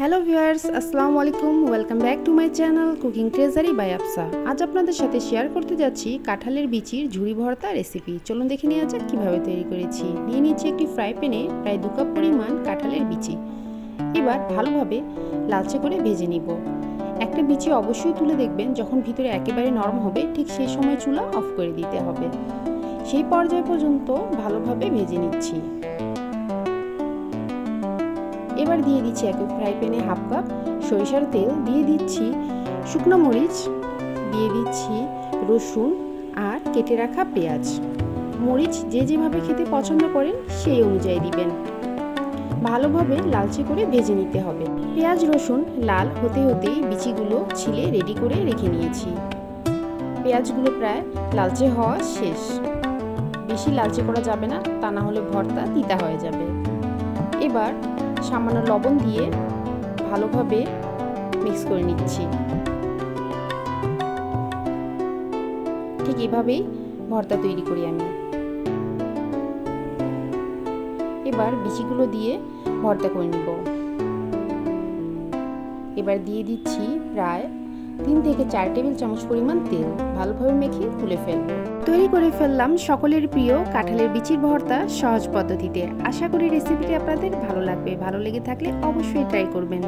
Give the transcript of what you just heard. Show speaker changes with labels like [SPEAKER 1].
[SPEAKER 1] Hello viewers আসসালামু আলাইকুম welcome back to my channel cooking treasury by Apsa আজ আপনাদের সাথে শেয়ার করতে যাচ্ছি কাঁঠালের বিচির ঝুড়ি ভর্তা রেসিপি চলুন দেখে নেওয়া যাক কীভাবে তৈরি করেছি। নিয়ে নিচ্ছি একটি ফ্রাই প্যানে প্রায় দু কাপ পরিমাণ কাঁঠালের বিচি। এবার ভালোভাবে লালচে করে ভেজে নিব। একটা বিচি অবশ্যই তুলে দেখবেন যখন ভিতরে একেবারে নরম হবে, ঠিক সেই সময় চুলা অফ করে দিতে হবে। সেই পর্যায় পর্যন্ত ভালোভাবে ভেজে নিচ্ছি। এবার দিয়ে দিচ্ছি এক ফ্রাই প্যানে হাফ কাপ সরিষার তেল, দিয়ে দিচ্ছি শুকনো মরিচ, দিয়ে দিচ্ছি রসুন আর কেটে রাখা পেঁয়াজ। মরিচ যে যেভাবে খেতে পছন্দ করেন সেই অনুযায়ী দিবেন। ভালোভাবে লালচে করে ভেজে নিতে হবে। পেঁয়াজ, রসুন লাল হতে হতেই বিচিগুলো ছিলে রেডি করে রেখে নিয়েছি। পেঁয়াজগুলো প্রায় লালচে হওয়া শেষ। বেশি লালচে করা যাবে না, তা না হলে ভর্তা তিতা হয়ে যাবে। এবার সামান্য লবণ দিয়ে ভালোভাবে মিক্স করে নিচ্ছি। ঠিক এভাবেই ভর্তা তৈরি করি আমি। এবার বিচিগুলো দিয়ে ভর্তা করে নিব। এবার দিয়ে দিচ্ছি প্রায় তিন থেকে চার টেবিল চামচ পরিমাণ তেল ভালোভাবে মেখে তুলে ফেলব। তৈরি করে ফেললাম সকলের প্রিয় কাঁঠালের বিচির ভর্তা সহজ পদ্ধতিতে। আশা করি রেসিপিটি আপনাদের ভালো লাগবে। ভালো লেগে থাকলে অবশ্যই ট্রাই করবেন।